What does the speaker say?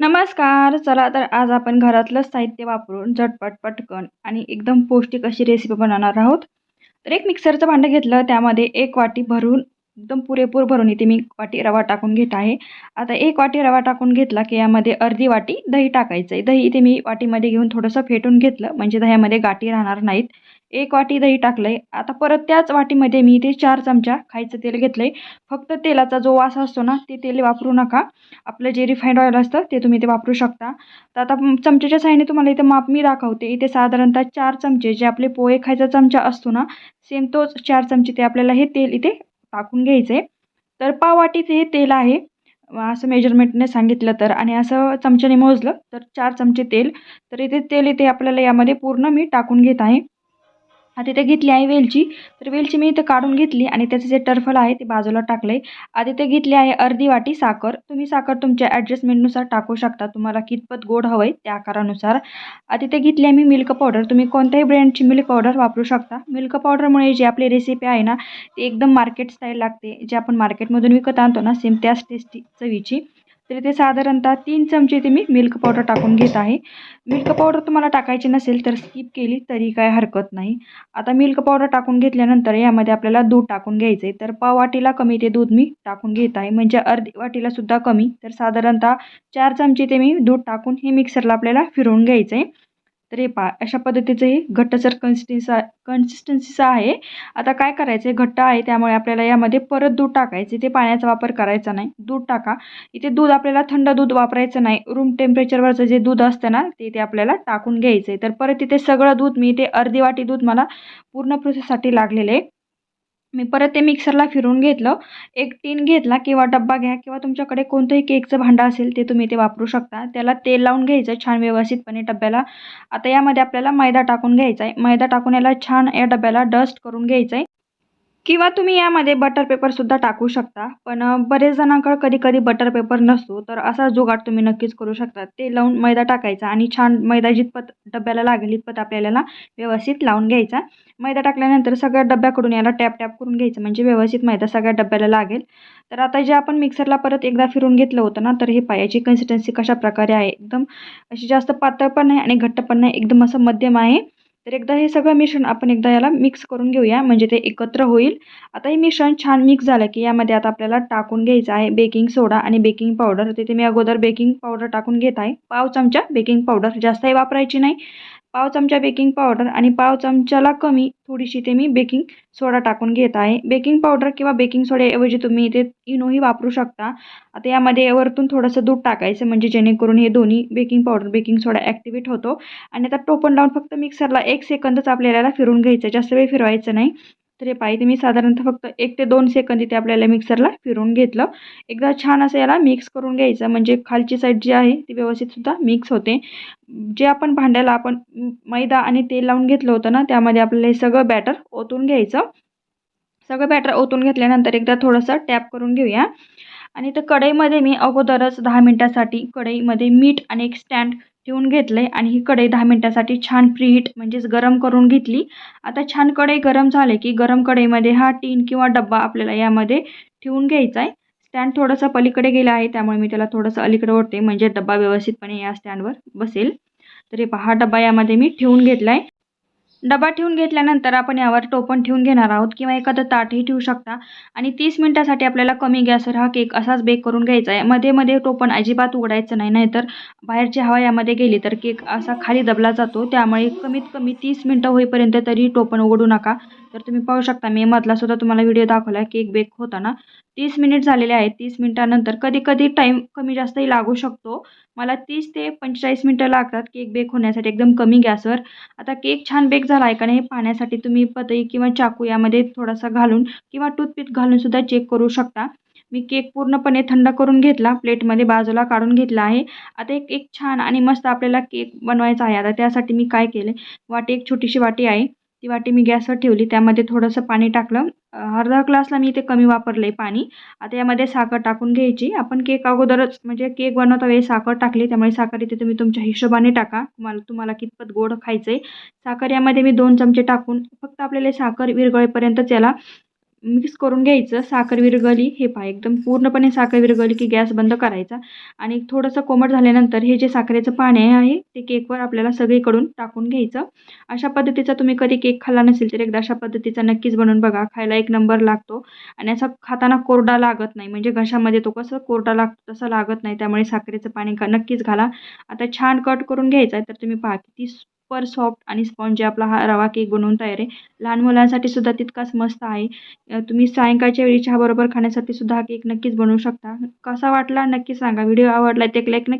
नमस्कार चला तर आज आपण घरातलं साहित्य वापरून झटपट पटकन आणि एकदम पौष्टिक अशी रेसिपी बनवणार आहोत. तर एक मिक्सरचं भांडं घेतलं त्यामध्ये एक वाटी भरून एकदम पुरेपूर भरून इथे मी वाटी रवा टाकून घेत आहे. आता एक वाटी रवा टाकून घेतला की यामध्ये अर्धी वाटी दही टाकायचं आहे दही इथे मी वाटीमध्ये घेऊन थोडंसं फेटून घेतलं म्हणजे दह्यामध्ये गाठी राहणार नाहीत. एक वाटी दही टाकलं आहे आता परत त्याच वाटीमध्ये मी इथे चार चमचा खायचं तेल घेतलं आहे फक्त तेलाचा जो वास असतो ना ते तेल वापरू नका. आपलं जे रिफाईंड ऑइल असतं ते तुम्ही ते वापरू शकता. तर आता चमच्याच्या साह्याने तुम्हाला इथे माप मी दाखवते. इथे साधारणतः चार चमचे जे आपले पोहे खायचा चमचा असतो ना सेम तोच चार चमचे ते आपल्याला हे तेल इथे टाकून घ्यायचं आहे तर पाव वाटीचे हे तेल आहे. असं मेजरमेंटने सांगितलं तर आणि असं चमच्याने मोजलं तर चार चमचे तेल. तर इथे तेल इथे आपल्याला यामध्ये पूर्ण मी टाकून घेत आहे. आता इथे घेतली आहे वेलची. तर वेलची मी इथं काढून घेतली आणि त्याचं जे टर्फल आहे ते बाजूला टाकलं आहे आता घेतली आहे अर्धी वाटी साखर. तुम्ही साखर तुमच्या ॲडजस्टमेंटनुसार टाकू शकता. तुम्हाला कितपत गोड हवं आहे त्या आकारानुसार. आधी ते घेतली आहे मी मिल्क पावडर तुम्ही कोणत्याही ब्रँडची मिल्क पावडर वापरू शकता. मिल्क पावडरमुळे जी आपली रेसिपी आहे ना ती एकदम मार्केट स्टाईल लागते. जे आपण मार्केटमधून विकत आणतो ना सेम त्याच टेस्टी चवीची. तर इथे साधारणतः तीन चमचे इथे मी मिल्क पावडर टाकून घेत आहे. मिल्क पावडर तुम्हाला टाकायची नसेल तर स्किप केली तरी काय हरकत नाही. आता मिल्क पावडर टाकून घेतल्यानंतर यामध्ये आपल्याला दूध टाकून घ्यायचं आहे तर पाव वाटीला कमी ते दूध मी टाकून घेत आहे. म्हणजे अर्धी वाटीला सुद्धा कमी. तर साधारणतः चार चमचे ते मी दूध टाकून हे मिक्सरला आपल्याला फिरवून घ्यायचं आहे तर हे पा अशा पद्धतीचं हे घट्टसर कन्सिस्टन्सी कन्सिस्टन्सीचं आहे. आता काय करायचं आहे घट्ट आहे त्यामुळे आपल्याला यामध्ये परत दूध टाकायचं. इथे पाण्याचा वापर करायचा नाही. दूध टाका. इथे दूध आपल्याला थंड दूध वापरायचं नाही. रूम टेम्परेचरवरचं जे दूध असतं ना ते ते आपल्याला टाकून घ्यायचं आहे तर परत इथे सगळं दूध मी इथे अर्धी वाटी दूध मला पूर्ण प्रोसेससाठी लागलेलं आहे. मी परत ते मिक्सरला फिरून घेतलं. एक टीन घेतला किंवा डब्बा घ्या किंवा तुमच्याकडे कोणतंही केकचं भांडं असेल ते तुम्ही ते वापरू शकता. त्याला तेल लावून घ्यायचं छान व्यवस्थितपणे डब्याला. आता यामध्ये आपल्याला मैदा टाकून घ्यायचा आहे. मैदा टाकून याला छान या डब्याला डस्ट करून घ्यायचं आहे. किंवा तुम्ही यामध्ये बटर पेपरसुद्धा टाकू शकता. पण बरेच जणांकडं कधी कधी बटर पेपर नसतो तर असा जुगाड तुम्ही नक्कीच करू शकता. ते लावून मैदा टाकायचा आणि छान मैदा जितपत डब्याला लागेल इतपत आपल्याला व्यवस्थित लावून घ्यायचा. मैदा टाकल्यानंतर सगळ्या डब्याकडून याला टॅप टॅप करून घ्यायचं म्हणजे व्यवस्थित मैदा सगळ्या डब्याला लागेल. तर आता जे आपण मिक्सरला परत एकदा फिरून घेतलं होतं ना तर हे पायाची कन्सिस्टन्सी कशा प्रकारे आहे? एकदम अशी जास्त पातळ पण नाही आणि घट्ट पण नाही एकदम असं मध्यम आहे. तर एकदा हे सगळं मिश्रण आपण एकदा याला मिक्स करून घेऊया म्हणजे ते एकत्र होईल. आता हे मिश्रण छान मिक्स झालं की यामध्ये आता आपल्याला टाकून घ्यायचं आहे बेकिंग सोडा आणि बेकिंग पावडर तिथे मी अगोदर बेकिंग पावडर टाकून घेत आहे. पाव चमचा बेकिंग पावडर जास्तही वापरायची नाही. पाव चमचा बेकिंग पावडर आणि पाव चमच्याला कमी थोडीशी ते मी बेकिंग सोडा टाकून घेत आहे. बेकिंग पावडर किंवा बेकिंग सोड्याऐवजी तुम्ही इथे इनोही वापरू शकता. आता यामध्ये वरतून थोडंसं दूध टाकायचं म्हणजे जेणेकरून हे दोन्ही baking powder baking soda activate होतो. आणि आता टोपण लावून फक्त मिक्सरला एक सेकंदच आपल्याला फिरून घ्यायचं जास्त वेळ फिरवायचं नाही. तर हे पाहिजे. मी साधारणतः फक्त एक ते दोन सेकंद इथे आपल्याला मिक्सरला फिरून घेतलं. एकदा छान असं याला मिक्स करून घ्यायचं. म्हणजे खालची साईड जी आहे ती व्यवस्थितसुद्धा मिक्स होते. जे आपण भांड्याला आपण मैदा आणि तेल लावून घेतलं होतं ना त्यामध्ये आपल्याला हे सगळं बॅटर ओतून घ्यायचं. सगळं बॅटर ओतून घेतल्यानंतर एकदा थोडंसं टॅप करून घेऊया. आणि तर कढईमध्ये मी अगोदरच दहा मिनटासाठी कढईमध्ये मीठ आणि एक स्टँड ठेवून घेतलं आहे आणि ही कढई दहा मिनटासाठी छान प्रीहीट म्हणजेच गरम करून घेतली. आता छान कढई गरम झाले की गरम कढईमध्ये हा टीन किंवा डब्बा आपल्याला यामध्ये ठेवून घ्यायचा आहे स्टँड थोडंसं पलीकडे गेला आहे त्यामुळे मी त्याला थोडंसं अलीकडे ओढते. म्हणजे डब्बा व्यवस्थितपणे या स्टँडवर बसेल. तर हे पहा डब्बा यामध्ये मी ठेवून घेतला आहे डबा ठेवून घेतल्यानंतर आपण यावर टोपण ठेवून घेणार आहोत किंवा एखादं ताटही ठेवू शकता. आणि तीस मिनटासाठी आपल्याला कमी गॅसवर हा केक असाच बेक करून घ्यायचा आहे. मध्ये मध्ये टोपण अजिबात उघडायचं नाही नाहीतर बाहेरची हवा यामध्ये गेली तर केक असा खाली दबला जातो. त्यामुळे कमीत कमी तीस मिनटं होईपर्यंत तरी टोपण उघडू नका. तर तुम्ही पाहू शकता मी मधला सुद्धा तुम्हाला व्हिडिओ दाखवला केक बेक होताना तीस मिनिट झालेले आहेत. तीस मिनटानंतर कधी कधी टाईम कमी जास्तही लागू शकतो. मला तीस ते पंचेचाळीस मिनटं लागतात केक बेक होण्यासाठी. एकदम कमी गॅसवर आता केक छान बेक झाला आहे का नाही हे पाहण्यासाठी तुम्ही पतई किंवा चाकू यामध्ये थोडासा घालून किंवा टूथपिक घालून सुद्धा चेक करू शकता. मी केक पूर्णपणे थंड करून घेतला. प्लेटमध्ये बाजूला काढून घेतला आहे. आता एक एक छान आणि मस्त आपल्याला केक बनवायचा आहे. आता त्यासाठी मी काय केले? वाटी एक छोटीशी वाटी आहे. ती वाटी मी गॅसवर ठेवली. त्यामध्ये थोडंसं पाणी टाकलं. अर्धा ग्लासला मी इथे कमी वापरलं आहे पाणी. आता यामध्ये साखर टाकून घ्यायची. आपण केक अगोदरच म्हणजे केक बनवता वेळी साखर टाकली. त्यामुळे साखर इथे तुम्ही तुमच्या हिशोबाने टाका. तुम्हाला तुम्हाला कितपत गोड खायचं आहे साखर यामध्ये मी दोन चमचे टाकून फक्त आपल्याला साखर विरगळेपर्यंतच याला मिक्स करून घ्यायचं. साखर विरगळली हे पहा एकदम पूर्णपणे साखर विरगळली की गॅस बंद करायचा. आणि थोडंसं कोमट झाल्यानंतर हे जे साखरेचं पाणी आहे ते केकवर आपल्याला सगळीकडून टाकून घ्यायचं. अशा पद्धतीचा तुम्ही कधी केक खाल्ला नसेल तर एकदा अशा पद्धतीचा नक्कीच बनवून बघा. खायला एक नंबर लागतो. आणि असा खाताना कोरडा लागत नाही. म्हणजे घशामध्ये तो कसं कोरडा लागतो तसं लागत नाही. त्यामुळे साखरेचं पाणी नक्कीच घाला. आता छान कट करून घ्यायचा आहे तर तुम्ही पहा किती सुपर सॉफ्ट आणि स्पॉन्जी आपला हा रवा केक बनवून तयार आहे. लहान मुलांसाठी सुद्धा तितकाच मस्त आहे. तुम्ही सायंकाळच्या वेळी चहाबरोबर खाण्यासाठी सुद्धा हा केक नक्कीच बनवू शकता. कसा वाटला नक्की सांगा. व्हिडिओ आवडला तर एक लाईक नक्की